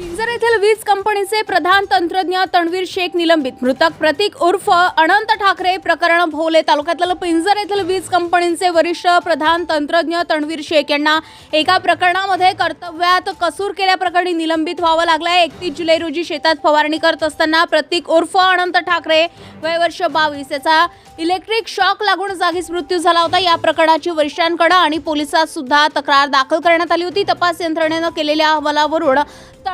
पिंजर येथील वीज कंपनीचे प्रधान तंत्रज्ञ तणवीर शेख निलंबित. मृतक प्रतीक उर्फ अनंत ठाकरे प्रकरण भोवले. तालुक्यातील पिंजर येथील वीज कंपनीचे वरिष्ठ प्रधान तंत्रज्ञ तणवीर शेख यांना एका प्रकरणामध्ये कर्तव्यात कसूर केल्याप्रकरणी निलंबित व्हावं लागलं आहे एकतीस जुलै रोजी शेतात फवारणी करत असताना प्रतीक उर्फ अनंत ठाकरे वय वर्ष बावीस. याचा इलेक्ट्रिक शॉक लागून जागीच मृत्यू झाला होता. या प्रकरणाची वरिष्ठांकडे आणि पोलिसात सुद्धा तक्रार दाखल करण्यात आली होती. तपास यंत्रणेनं केलेल्या अहवालावरून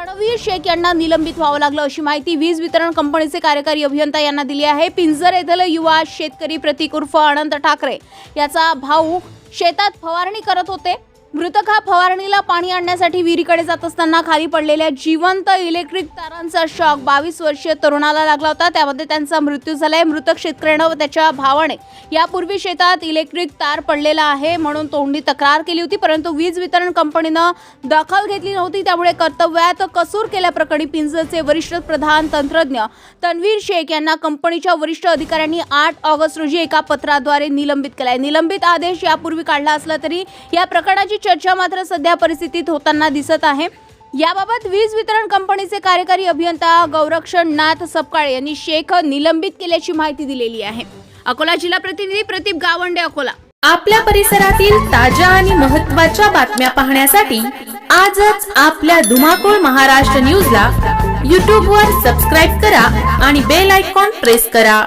रणवीर शेख यांना निलंबित व्हावं लागलं अशी माहिती वीज वितरण कंपनीचे कार्यकारी अभियंता यांना दिली आहे. पिंजर येथील युवा शेतकरी प्रतीक उर्फ अनंत ठाकरे याचा भाऊ शेतात फवारणी करत होते. मृतक हा फवारणीला पाणी आणण्यासाठी विहिरीकडे जात असताना खाली पडलेल्या जिवंत इलेक्ट्रिक तारांचा शॉक. बावीस वर्षीय तरुणाला लागला होता. त्यामध्ये त्यांचा मृत्यू झालाय. मृतक शेतकऱ्यानं व त्याच्या भावाने यापूर्वी शेतात इलेक्ट्रिक तार पडलेला आहे म्हणून तोंडी तक्रार केली होती. परंतु वीज वितरण कंपनीनं दखल घेतली नव्हती. त्यामुळे कर्तव्यात कसूर केल्याप्रकरणी पिंजरचे वरिष्ठ प्रधान तंत्रज्ञ तन्वीर शेख यांना कंपनीच्या वरिष्ठ अधिकाऱ्यांनी आठ ऑगस्ट रोजी एका पत्राद्वारे निलंबित केलाय. निलंबित आदेश यापूर्वी काढला असला तरी या प्रकरणाची चर्चा मात्र सध्या परिस्थितीत होताना दिसत आहे. याबाबत वीज वितरण कंपनीचे कार्यकारी अभियंता गौरक्षण नाथ सपकाळे यांनी शेख निलंबित केल्याची माहिती दिलेली आहे. अकोला जिल्हा प्रतिनिधी प्रदीप गावंडे अकोला. आपल्या परिसरातील ताज्या आणि महत्त्वाच्या बातम्या पाहण्यासाठी आजच आपल्या धुमाकूळ महाराष्ट्र न्यूजला यूट्यूबवर सबस्क्राईब करा आणि बेल आयकॉन प्रेस करा.